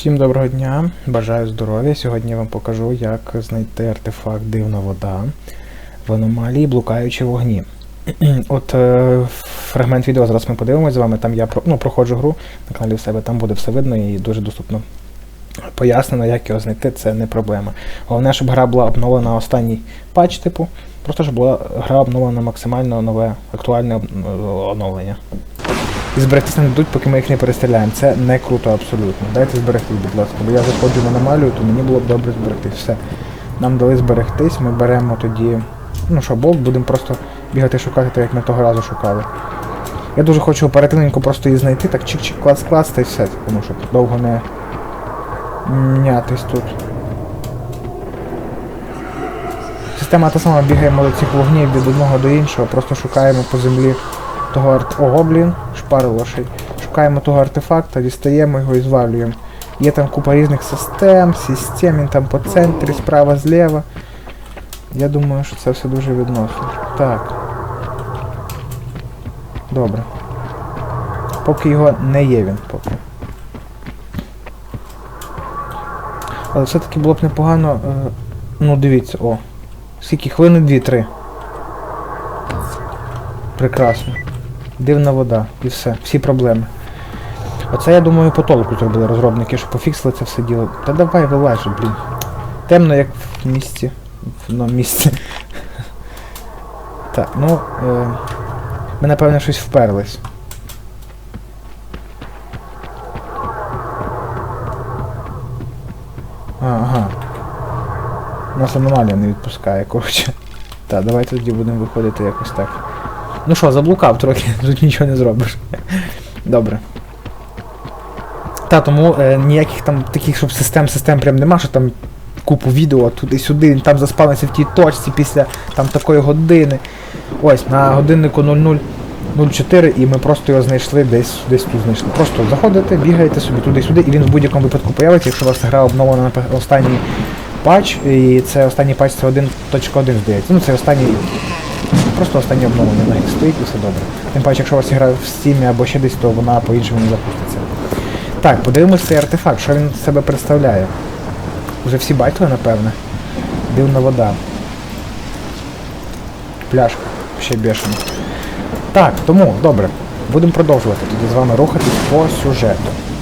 Всім доброго дня, бажаю здоров'я. Сьогодні я вам покажу, як знайти артефакт Дивна вода в аномалії блукаючі вогні. От е, фрагмент відео зараз ми подивимося з вами. Там я ну, проходжу гру на каналі в себе, там буде все видно і дуже доступно пояснено, як його знайти, це не проблема. Головне, щоб гра була обновлена останній патч, типу, просто щоб була гра обновлена максимально нове, актуальне оновлення. І зберегтися не дадуть, поки ми їх не перестріляємо. Це не круто абсолютно. Дайте зберегтись, будь ласка, бо я заходжу в аномалію, то мені було б добре зберегтись. Все. Нам дали зберегтись, ми беремо тоді. Ну що, болт, будемо просто бігати шукати, так як ми того разу шукали. Я дуже хочу оперативненько просто її знайти, так чик-чик, клац-клац та й все, тому що довго не мінятись тут. Система та сама бігаємо до цих вогнів від одного до іншого, просто шукаємо по землі того арт... Ого, блін, шпари лошей. Шукаємо того артефакта, дістаємо його і звалюємо. Є там купа різних систем, систем, він там по центрі, справа, зліва. Я думаю, що це все дуже відносно. Так. Добре. Поки його не є він, поки. Але все-таки було б непогано. Е... Ну дивіться, о. Скільки хвилини? Дві-три. Прекрасно. Дивна вода. І все. Всі проблеми. Оце, я думаю, по толку зробили розробники, що пофіксили це все діло. Та давай вилазь, блін. Темно, як в місті. В на місці. Так, ну. Е... Ми, напевно, щось вперлись. Ага. Нас аномалія не відпускає, коротше. Так, давайте тоді будемо виходити якось так. Ну що, заблукав трохи, тут нічого не зробиш. Добре. Та, тому е, ніяких там таких, щоб систем, систем прям нема, що там купу відео туди-сюди, там заспавнився в тій точці після там такої години. Ось, на годиннику 0004 і ми просто його знайшли десь десь тут знайшли. Просто заходите, бігаєте собі туди-сюди, і він в будь-якому випадку появиться, якщо у вас гра обновлена на останній патч, і це останній патч це 1.1, здається. Ну це останній. Просто останнє обновлення на них стоїть і все добре. Тим паче, якщо у вас гра в Steam або ще десь, то вона по-іншому не запуститься. Так, подивимось цей артефакт, що він себе представляє. Вже всі бачили, напевне. Дивна вода. Пляшка. Ще бешено. Так, тому, добре. Будемо продовжувати тоді з вами рухатись по сюжету.